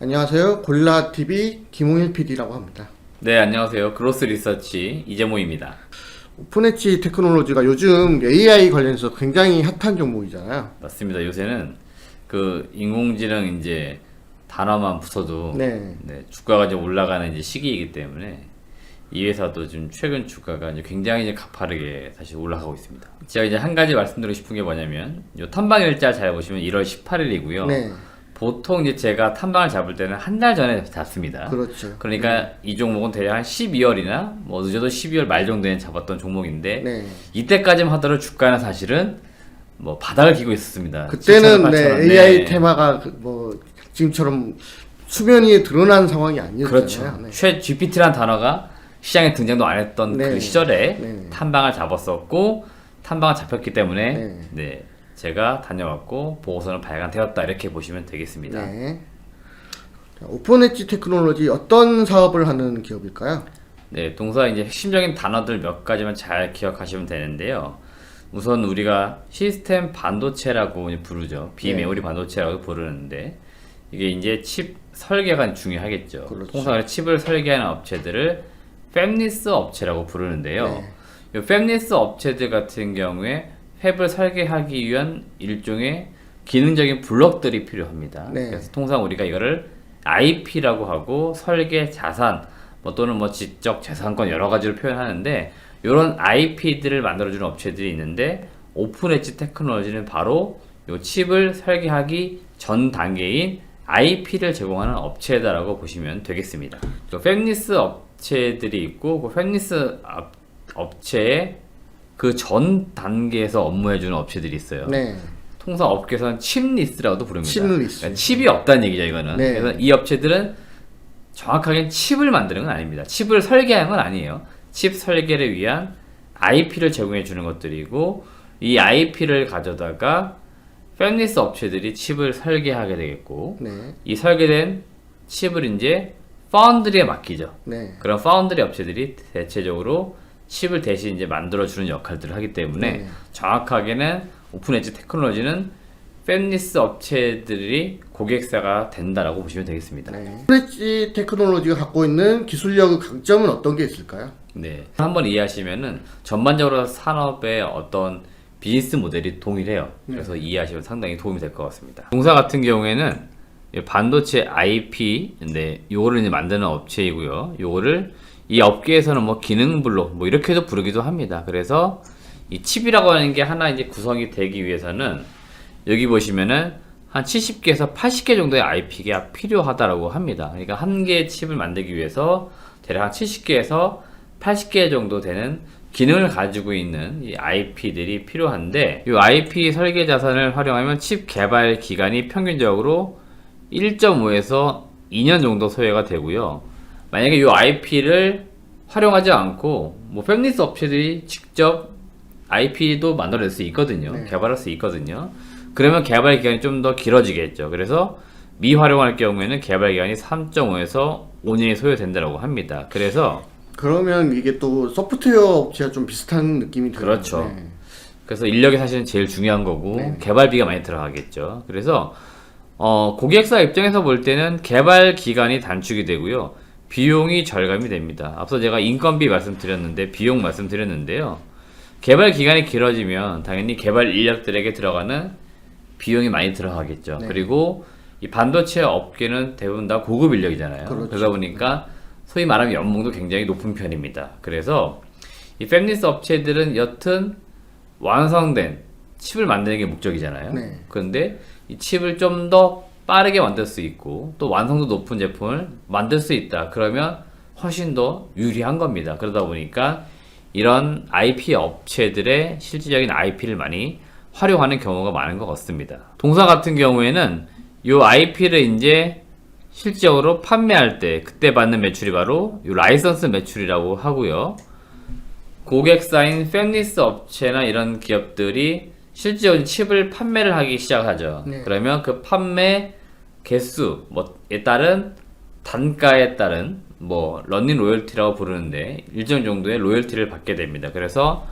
안녕하세요. 골라TV 김홍일 PD라고 합니다. 네, 안녕하세요. 그로스 리서치 이재모입니다. 오픈엣지 테크놀로지가 요즘 AI 관련해서 굉장히 핫한 종목이잖아요. 맞습니다. 요새는 그 인공지능 이제 단어만 붙어도 네. 네, 주가가 이제 올라가는 이제 시기이기 때문에 이 회사도 지금 최근 주가가 이제 굉장히 이제 가파르게 다시 올라가고 있습니다. 제가 이제 한 가지 말씀드리고 싶은 게 뭐냐면 요 탐방 일자 잘 보시면 1월 18일이고요. 네. 보통 이제 제가 탐방을 잡을 때는 한 달 전에 잡습니다. 그렇죠. 그러니까 이 종목은 대략 한 12월이나 뭐 늦어도 12월 말 정도에 잡았던 종목인데 네. 이때까지만 하더라도 주가는 사실은 뭐 바닥을 기고 있었습니다. 그때는 7,000원, 네, 8,000원. AI 네. 테마가 그뭐 지금처럼 수면 위에 드러난 상황이 아니었잖아요. 그렇죠. 네. 최 GPT란 단어가 시장에 등장도 안 했던 네. 그 시절에 네. 탐방을 잡았었고 탐방을 잡혔기 때문에 네. 네. 제가 다녀왔고 보고서는 발간되었다 이렇게 보시면 되겠습니다. 네. 자, 오픈엣지 테크놀로지 어떤 사업을 하는 기업일까요? 네, 동사 이제 핵심적인 단어들 몇 가지만 잘 기억하시면 되는데요. 우선 우리가 시스템 반도체라고 부르죠. 비메모리 반도체라고 부르는데 이게 이제 칩 설계가 중요하겠죠. 그렇죠. 통상 칩을 설계하는 업체들을 팹리스 업체라고 부르는데요. 이 팹리스 업체들 같은 경우에 팹을 설계하기 위한 일종의 기능적인 블록들이 필요합니다. 네. 그래서 통상 우리가 이거를 IP라고 하고 설계 자산 뭐 또는 뭐 지적 재산권 여러 가지로 표현하는데 이런 IP들을 만들어주는 업체들이 있는데 오픈 엣지 테크놀로지는 바로 이 칩을 설계하기 전 단계인 IP를 제공하는 업체다라고 보시면 되겠습니다. 그 팹리스 업체들이 있고 그 팹리스 업- 업체의 그 전 단계에서 업무해주는 업체들이 있어요. 네. 통상 업계에서는 칩리스라고도 부릅니다. 칩리스. 그러니까 칩이 없다는 얘기죠, 이거는. 네. 그래서 이 업체들은 정확하게 칩을 만드는 건 아닙니다. 칩을 설계하는 건 아니에요. 칩 설계를 위한 IP를 제공해 주는 것들이고 이 IP를 가져다가 팬리스 업체들이 칩을 설계하게 되겠고 네. 이 설계된 칩을 이제 파운드리에 맡기죠. 네. 그런 파운드리 업체들이 대체적으로 칩을 대신 이제 만들어주는 역할들을 하기 때문에 네. 정확하게는 오픈 엣지 테크놀로지는 팬리스 업체들이 고객사가 된다라고 보시면 되겠습니다. 네. 오픈엣지 테크놀로지가 갖고 있는 기술력의 강점은 어떤 게 있을까요? 네. 한번 이해하시면은 전반적으로 산업의 어떤 비즈니스 모델이 동일해요. 그래서 이해하시면 상당히 도움이 될 것 같습니다. 동사 같은 경우에는 이 반도체 IP, 네, 요거를 이제 만드는 업체이고요. 요거를 이 업계에서는 뭐 기능 블록, 뭐 이렇게도 부르기도 합니다. 그래서 이 칩이라고 하는 게 하나 이제 구성이 되기 위해서는 여기 보시면은 한 70개에서 80개 정도의 IP가 필요하다라고 합니다. 그러니까 한 개의 칩을 만들기 위해서 대략 한 70개에서 80개 정도 되는 기능을 가지고 있는 이 IP들이 필요한데 이 IP 설계 자산을 활용하면 칩 개발 기간이 평균적으로 1.5에서 2년 정도 소요가 되고요. 만약에 이 IP를 활용하지 않고 뭐 팹리스 업체들이 직접 IP도 만들어낼 수 있거든요. 네. 개발할 수 있거든요. 그러면 개발 기간이 좀 더 길어지겠죠. 그래서 미활용할 경우에는 개발 기간이 3.5에서 5년이 소요된다고 합니다. 그래서 그러면 이게 또 소프트웨어 업체와 좀 비슷한 느낌이 들어요. 그렇죠. 네. 그래서 인력이 사실은 제일 중요한 거고 네. 개발비가 많이 들어가겠죠. 그래서 어, 고객사 입장에서 볼 때는 개발 기간이 단축이 되고요. 비용이 절감이 됩니다. 앞서 제가 인건비 말씀드렸는데 비용 말씀드렸는데요. 개발 기간이 길어지면 당연히 개발 인력들에게 들어가는 비용이 많이 들어가겠죠. 네. 그리고 이 반도체 업계는 대부분 다 고급 인력이잖아요. 그렇죠. 그러다 보니까 소위 말하면 연봉도 굉장히 높은 편입니다. 그래서 이 팹리스 업체들은 여튼 완성된 칩을 만드는 게 목적이잖아요. 네. 그런데 이 칩을 좀 더 빠르게 만들 수 있고 또 완성도 높은 제품을 만들 수 있다. 그러면 훨씬 더 유리한 겁니다. 그러다 보니까 이런 IP 업체들의 실질적인 IP를 많이 활용하는 경우가 많은 것 같습니다. 동사 같은 경우에는 이 IP를 이제 실질적으로 판매할 때 그때 받는 매출이 바로 이 라이선스 매출이라고 하고요. 고객사인 팬리스 업체나 이런 기업들이 실제로 칩을 판매를 하기 시작하죠. 네. 그러면 그 판매 개수 뭐에 따른 단가에 따른 뭐 런닝 로열티라고 부르는데 일정 정도의 로열티를 받게 됩니다. 그래서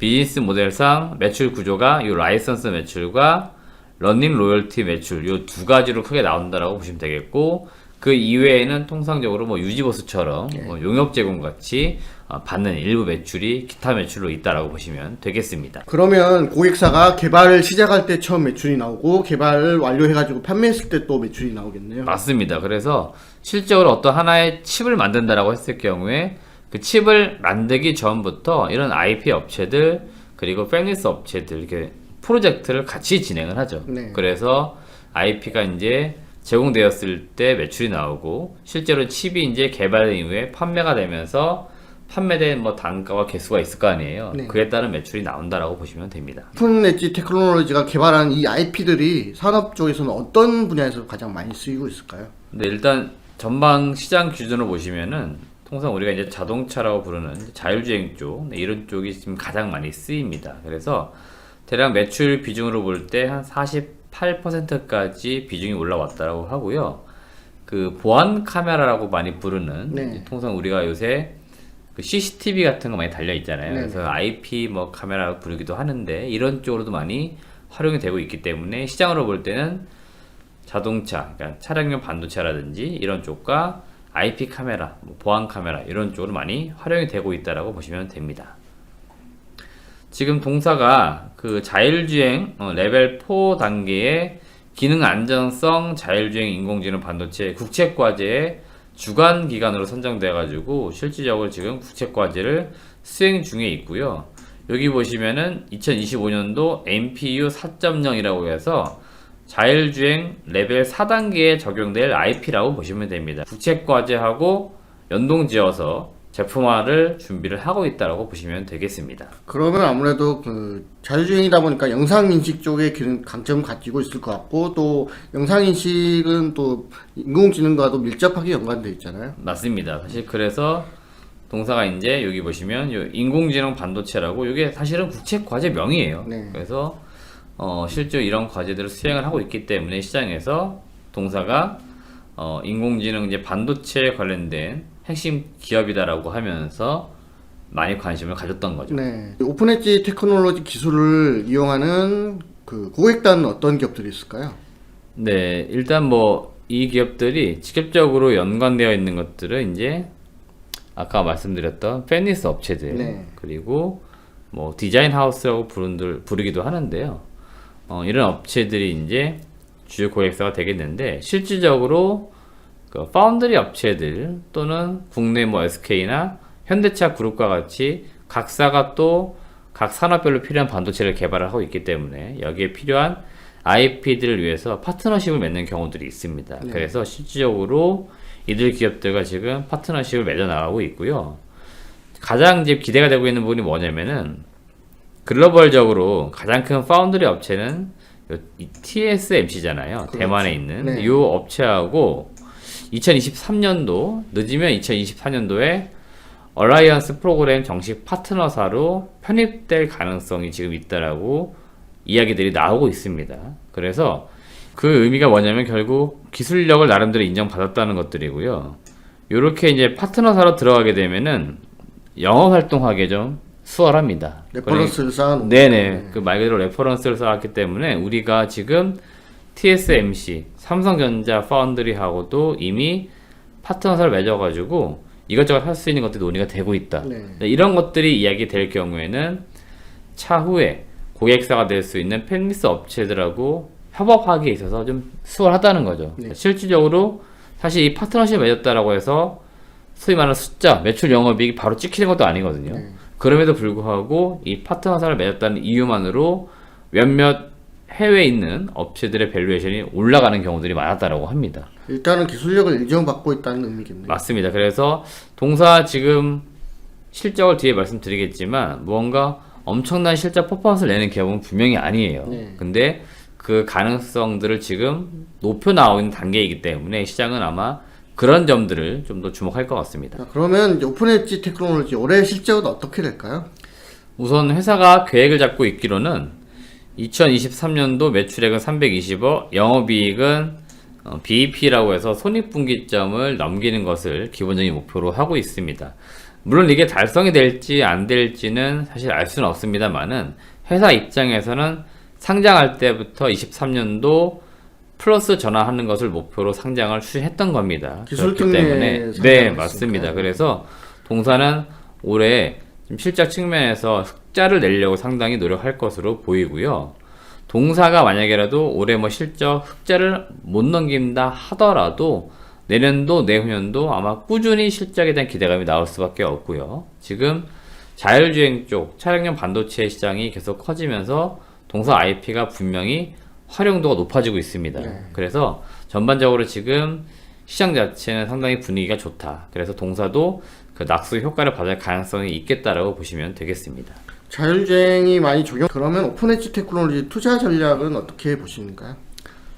비즈니스 모델상 매출 구조가 이 라이선스 매출과 런닝 로열티 매출 이 두 가지로 크게 나온다라고 보시면 되겠고 그 이외에는 통상적으로 뭐 유지보수처럼 예. 뭐 용역 제공 같이 어, 받는 일부 매출이 기타 매출로 있다라고 보시면 되겠습니다. 그러면 고객사가 개발을 시작할 때 처음 매출이 나오고 개발을 완료해가지고 판매했을 때 또 매출이 나오겠네요. 맞습니다. 그래서 실적으로 어떤 하나의 칩을 만든다라고 했을 경우에 그 칩을 만들기 전부터 이런 IP 업체들 그리고 패니스 업체들 이렇게 프로젝트를 같이 진행을 하죠. 네. 그래서 IP가 이제 제공되었을 때 매출이 나오고 실제로 칩이 이제 개발된 이후에 판매가 되면서 판매된 뭐 단가와 개수가 있을 거 아니에요. 네. 그에 따른 매출이 나온다라고 보시면 됩니다. 오픈 엣지 테크놀로지가 개발한 이 IP들이 산업 쪽에서는 어떤 분야에서 가장 많이 쓰이고 있을까요? 근데 일단 전방 시장 기준으로 보시면은 통상 우리가 이제 자동차라고 부르는 자율주행 쪽 네, 이런 쪽이 지금 가장 많이 쓰입니다. 그래서 대략 매출 비중으로 볼 때 한 48%까지 비중이 올라왔다고 하고요. 그 보안 카메라라고 많이 부르는 네. 통상 우리가 요새 그 CCTV 같은 거 많이 달려 있잖아요. 네. 그래서 IP 뭐 카메라 부르기도 하는데 이런 쪽으로도 많이 활용이 되고 있기 때문에 시장으로 볼 때는 자동차, 그러니까 차량용 반도체라든지 이런 쪽과 IP 카메라, 뭐 보안 카메라 이런 쪽으로 많이 활용이 되고 있다라고 보시면 됩니다. 지금 동사가 그 자율주행 어, 레벨 4 단계의 기능 안전성 자율주행 인공지능 반도체 국책과제의 주간 기간으로 선정돼 가지고 실질적으로 지금 국책과제를 수행 중에 있고요. 여기 보시면은 2025년도 MPU 4.0이라고 해서 자율주행 레벨 4단계에 적용될 IP라고 보시면 됩니다. 국책과제하고 연동지어서 제품화를 준비를 하고 있다고 보시면 되겠습니다. 그러면 아무래도 그 자율주행이다 보니까 영상 인식 쪽에 강점을 가지고 있을 것 같고 또 영상 인식은 또 인공지능과도 밀접하게 연관돼 있잖아요. 맞습니다. 사실 그래서 동사가 이제 여기 보시면 요 인공지능 반도체라고 이게 사실은 국책 과제 명이에요. 네. 그래서 어, 실제 이런 과제들을 수행을 하고 있기 때문에 시장에서 동사가 어, 인공지능 이제 반도체 관련된 핵심 기업이다라고 하면서 많이 관심을 가졌던 거죠. 네. 오픈 엣지 테크놀로지 기술을 이용하는 그 고객단은 어떤 기업들이 있을까요? 네, 일단 뭐 이 기업들이 직접적으로 연관되어 있는 것들은 이제 아까 말씀드렸던 패니스 업체들 네. 그리고 뭐 디자인 하우스라고 부른들, 부르기도 하는데요. 어, 이런 업체들이 이제 주요 고객사가 되겠는데 실질적으로 그 파운드리 업체들 또는 국내 뭐 SK나 현대차 그룹과 같이 각사가 또 각 산업별로 필요한 반도체를 개발을 하고 있기 때문에 여기에 필요한 IP들을 위해서 파트너십을 맺는 경우들이 있습니다. 네. 그래서 실질적으로 이들 기업들과 지금 파트너십을 맺어 나가고 있고요. 가장 이제 기대가 되고 있는 부분이 뭐냐면은 글로벌적으로 가장 큰 파운드리 업체는 TSMC잖아요. 그렇죠. 대만에 있는 네. 이 업체하고 2023년도 늦으면 2024년도에 얼라이언스 프로그램 정식 파트너사로 편입될 가능성이 지금 있다라고 이야기들이 나오고 있습니다. 그래서 그 의미가 뭐냐면 결국 기술력을 나름대로 인정받았다는 것들이고요. 이렇게 이제 파트너사로 들어가게 되면은 영어 활동하기 좀 수월합니다. 레퍼런스를 쌓아놓은 네네. 그 말 그대로 레퍼런스를 쌓았기 때문에 우리가 지금 TSMC, 삼성전자 파운드리하고도 이미 파트너사를 맺어가지고 이것저것 할 수 있는 것들이 논의가 되고 있다. 네. 네, 이런 것들이 이야기 될 경우에는 차후에 고객사가 될 수 있는 팬미스 업체들하고 협업하기에 있어서 좀 수월하다는 거죠. 네. 실질적으로 사실 이 파트너십 맺었다라고 해서 소위 말하는 숫자, 매출 영업이익이 바로 찍히는 것도 아니거든요. 네. 그럼에도 불구하고 이 파트너사를 맺었다는 이유만으로 몇몇 해외에 있는 업체들의 밸류에이션이 올라가는 경우들이 많았다라고 합니다. 일단은 기술력을 인정받고 있다는 의미겠네요. 맞습니다. 그래서 동사 지금 실적을 뒤에 말씀드리겠지만 무언가 엄청난 실적 퍼포먼스를 내는 기업은 분명히 아니에요. 네. 근데 그 가능성들을 지금 높여 나오고 있는 단계이기 때문에 시장은 아마 그런 점들을 좀 더 주목할 것 같습니다. 자, 그러면 이제 오픈 엣지 테크놀로지 올해 실적은 어떻게 될까요? 우선 회사가 계획을 잡고 있기로는 2023년도 매출액은 320억, 영업이익은 어, BEP라고 해서 손익분기점을 넘기는 것을 기본적인 목표로 하고 있습니다. 물론 이게 달성이 될지 안 될지는 사실 알 수는 없습니다만은 회사 입장에서는 상장할 때부터 23년도 플러스 전환하는 것을 목표로 상장을 추진했던 겁니다. 기술 그렇기 특례 때문에 네. 맞습니다. 그래서 동사는 올해 실적 측면에서 흑자를 내려고 상당히 노력할 것으로 보이고요. 동사가 만약에라도 올해 뭐 실적 흑자를 못 넘긴다 하더라도 내년도 내후년도 아마 꾸준히 실적에 대한 기대감이 나올 수밖에 없고요. 지금 자율주행 쪽 차량용 반도체 시장이 계속 커지면서 동사 IP가 분명히 활용도가 높아지고 있습니다. 그래서 전반적으로 지금 시장 자체는 상당히 분위기가 좋다. 그래서 동사도 그 낙수 효과를 받을 가능성이 있겠다라고 보시면 되겠습니다. 자율주행이 많이 적용. 그러면 오픈엣지 테크놀로지 투자 전략은 어떻게 보시는가요?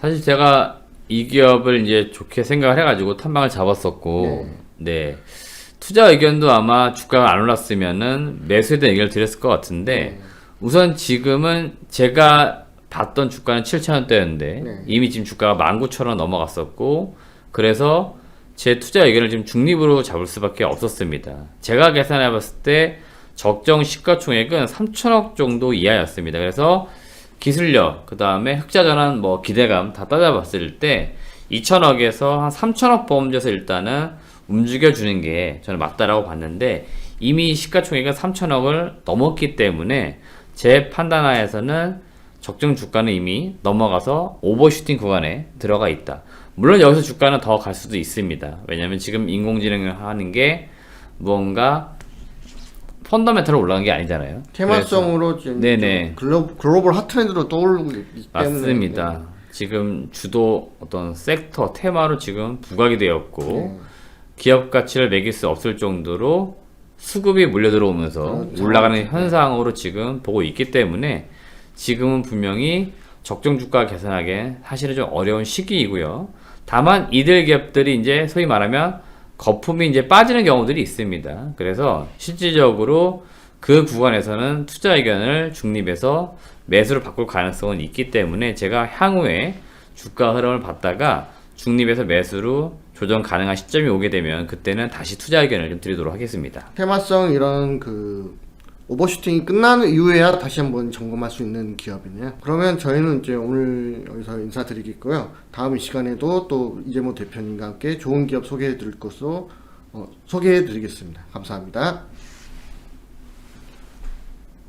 사실 제가 이 기업을 이제 좋게 생각을 해가지고 탐방을 잡았었고, 네. 투자 의견도 아마 주가가 안 올랐으면은 매수에 대한 얘기를 드렸을 것 같은데, 우선 지금은 제가 봤던 주가는 7,000원대였는데, 네. 이미 지금 주가가 19,000원 넘어갔었고, 그래서 제 투자 의견을 지금 중립으로 잡을 수밖에 없었습니다. 제가 계산해 봤을 때, 적정 시가총액은 3천억 정도 이하였습니다. 그래서 기술력, 그 다음에 흑자 전환 뭐 기대감 다 따져봤을 때 2천억에서 한 3천억 범죄에서 일단은 움직여주는 게 저는 맞다라고 봤는데 이미 시가총액은 3천억을 넘었기 때문에 제 판단하에서는 적정 주가는 이미 넘어가서 오버슈팅 구간에 들어가 있다. 물론 여기서 주가는 더 갈 수도 있습니다. 왜냐면 지금 인공지능을 하는 게 무언가 펀더멘털로 올라간 게 아니잖아요. 테마성으로 지금 네네. 글로, 글로벌 핫트렌드로 떠오르고 있기 때문에 맞습니다. 지금 주도 어떤 섹터 테마로 지금 부각이 되었고 네. 기업 가치를 매길 수 없을 정도로 수급이 몰려 들어오면서 그렇죠. 올라가는 현상으로 지금 보고 있기 때문에 지금은 분명히 적정 주가 계산하기 사실은 좀 어려운 시기이고요. 다만 이들 기업들이 이제 소위 말하면 거품이 이제 빠지는 경우들이 있습니다. 그래서 실질적으로 그 구간에서는 투자 의견을 중립해서 매수로 바꿀 가능성은 있기 때문에 제가 향후에 주가 흐름을 봤다가 중립에서 매수로 조정 가능한 시점이 오게 되면 그때는 다시 투자 의견을 좀 드리도록 하겠습니다. 테마성 이런 그 오버슈팅이 끝난 이후에야 다시 한번 점검할 수 있는 기업이네요. 그러면 저희는 이제 오늘 여기서 인사드리겠고요. 다음 시간에도 또 이재모 대표님과 함께 좋은 기업 소개해 드릴 것으로 어, 소개해 드리겠습니다. 감사합니다.